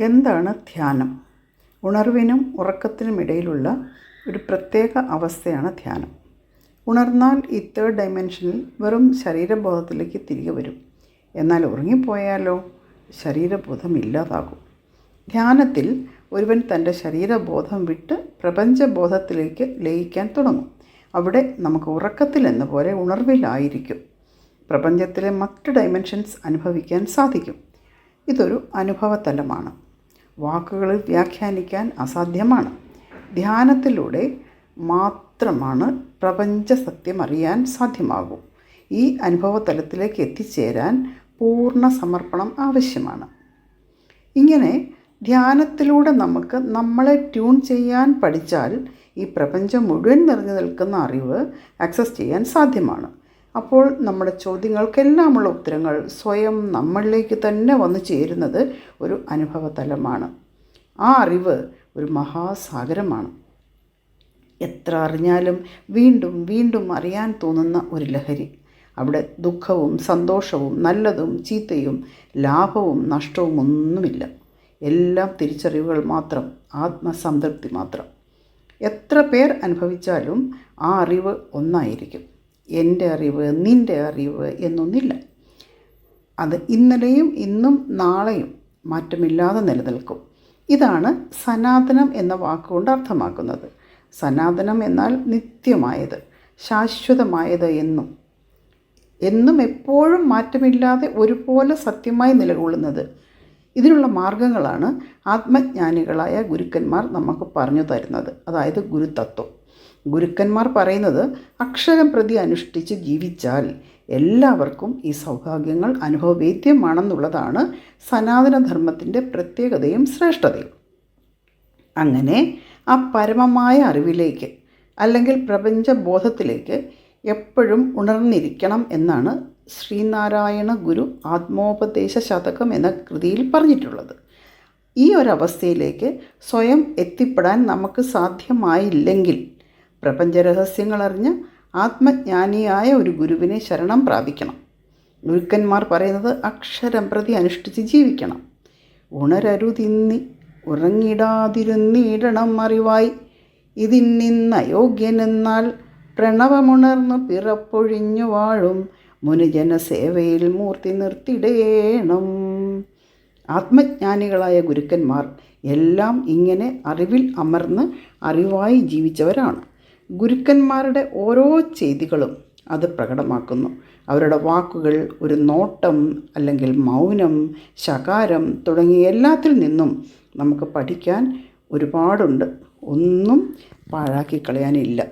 എന്താണ് ധ്യാനം? ഉണർവിനും ഉറക്കത്തിനും ഇടയിലുള്ള ഒരു പ്രത്യേക അവസ്ഥയാണ് ധ്യാനം. ഉണർന്നാൽ ഈ തേർഡ് ഡയമെൻഷനിൽ വെറും ശരീരബോധത്തിലേക്ക് തിരികെ വരും. എന്നാൽ ഉറങ്ങിപ്പോയാലോ? ശരീരബോധം ഇല്ലാതാകും. ധ്യാനത്തിൽ ഒരുവൻ തന്റെ ശരീരബോധം വിട്ട് പ്രപഞ്ചബോധത്തിലേക്ക് ലയിക്കാൻ തുടങ്ങും. അവിടെ നമുക്ക് ഉറക്കത്തിൽ എന്ന പോലെ ഉണർവിലായിരിക്കും. പ്രപഞ്ചത്തിലെ മറ്റ് ഡയമെൻഷൻസ് അനുഭവിക്കാൻ സാധിക്കും. ഇതൊരു അനുഭവതലമാണ്. വാക്കുകളിൽ വ്യാഖ്യാനിക്കാൻ അസാധ്യമാണ്. ധ്യാനത്തിലൂടെ മാത്രമാണ് പ്രപഞ്ച സത്യം അറിയാൻ സാധ്യമാകൂ. ഈ അനുഭവതലത്തിലേക്ക് എത്തിച്ചേരാൻ പൂർണ സമർപ്പണം ആവശ്യമാണ്. ഇങ്ങനെ ധ്യാനത്തിലൂടെ നമുക്ക് നമ്മളെ ട്യൂൺ ചെയ്യാൻ പഠിച്ചാൽ ഈ പ്രപഞ്ചം മുഴുവൻ നിറഞ്ഞു നിൽക്കുന്ന അറിവ് ആക്സസ് ചെയ്യാൻ സാധ്യമാണ്. അപ്പോൾ നമ്മുടെ ചോദ്യങ്ങൾക്കെല്ലാമുള്ള ഉത്തരങ്ങൾ സ്വയം നമ്മളിലേക്ക് തന്നെ വന്നു ചേരുന്നത് ഒരു അനുഭവതലമാണ്. ആ അറിവ് ഒരു മഹാസാഗരമാണ്. എത്ര അറിഞ്ഞാലും വീണ്ടും വീണ്ടും അറിയാൻ തോന്നുന്ന ഒരു ലഹരി. അവിടെ ദുഃഖവും സന്തോഷവും നല്ലതും ചീത്തയും ലാഭവും നഷ്ടവും ഒന്നുമില്ല. എല്ലാം തിരിച്ചറിവുകൾ മാത്രം ആത്മസംതൃപ്തി മാത്രം. എത്ര പേർ അനുഭവിച്ചാലും ആ അറിവ് ഒന്നായിരിക്കും. എന്റെ അറിവ് നിന്റെ അറിവ് എന്നൊന്നില്ല. അത് ഇന്നലെയും ഇന്നും നാളെയും മാറ്റമില്ലാതെ നിലനിൽക്കും. ഇതാണ് സനാതനം എന്ന വാക്കുകൊണ്ട് അർത്ഥമാക്കുന്നത്. സനാതനം എന്നാൽ നിത്യമായത് ശാശ്വതമായത് എന്നും. എന്നും എപ്പോഴും മാറ്റമില്ലാതെ ഒരുപോലെ സത്യമായി നിലകൊള്ളുന്നത്. ഇതിനുള്ള മാർഗങ്ങളാണ് ആത്മജ്ഞാനികളായ ഗുരുക്കന്മാർ നമുക്ക് പറഞ്ഞു തരുന്നത്. അതായത് ഗുരുതത്വം. ഗുരുക്കന്മാർ പറയുന്നത് അക്ഷരം പ്രതി അനുഷ്ഠിച്ച് ജീവിച്ചാൽ എല്ലാവർക്കും ഈ സൗഭാഗ്യങ്ങൾ അനുഭവവേദ്യമാണെന്നുള്ളതാണ് സനാതനധർമ്മത്തിന്റെ പ്രത്യേകതയും ശ്രേഷ്ഠതയും. അങ്ങനെ ആ പരമമായ അറിവിലേക്ക് അല്ലെങ്കിൽ പ്രപഞ്ചബോധത്തിലേക്ക് എപ്പോഴും ഉണർന്നിരിക്കണം എന്നാണ് ശ്രീനാരായണ ഗുരു ആത്മോപദേശ ശതകം എന്ന കൃതിയിൽ പറഞ്ഞിട്ടുള്ളത്. ഈ ഒരവസ്ഥയിലേക്ക് സ്വയം എത്തിപ്പെടാൻ നമുക്ക് സാധ്യമായില്ലെങ്കിൽ പ്രപഞ്ചരഹസ്യങ്ങളറിഞ്ഞ് ആത്മജ്ഞാനിയായ ഒരു ഗുരുവിനെ ശരണം പ്രാപിക്കണം. ഗുരുക്കന്മാർ പറയുന്നത് അക്ഷരം പ്രതി അനുഷ്ഠിച്ച് ജീവിക്കണം. ഉണരരുതിന്നി ഉറങ്ങിടാതിരുന്നിടണം അറിവായി. ഇതിന്നിന്ന് അയോഗ്യനെന്നാൽ പ്രണവമുണർന്നു പിറപ്പൊഴിഞ്ഞു വാഴും. മുനുജന സേവയിൽ മൂർത്തി നിർത്തിടേണം. ആത്മജ്ഞാനികളായ ഗുരുക്കന്മാർ എല്ലാം ഇങ്ങനെ അറിവിൽ അമർന്ന് അറിവായി ജീവിച്ചവരാണ്. ഗുരുക്കന്മാരുടെ ഓരോ ചെയ്തികളും അത് പ്രകടമാക്കുന്നു. അവരുടെ വാക്കുകൾ ഒരു നോട്ടം അല്ലെങ്കിൽ മൗനം ശകാരം തുടങ്ങിയ എല്ലാത്തിൽ നിന്നും നമുക്ക് പഠിക്കാൻ ഒരുപാടുണ്ട്. ഒന്നും പാഴാക്കി കളയാനില്ല.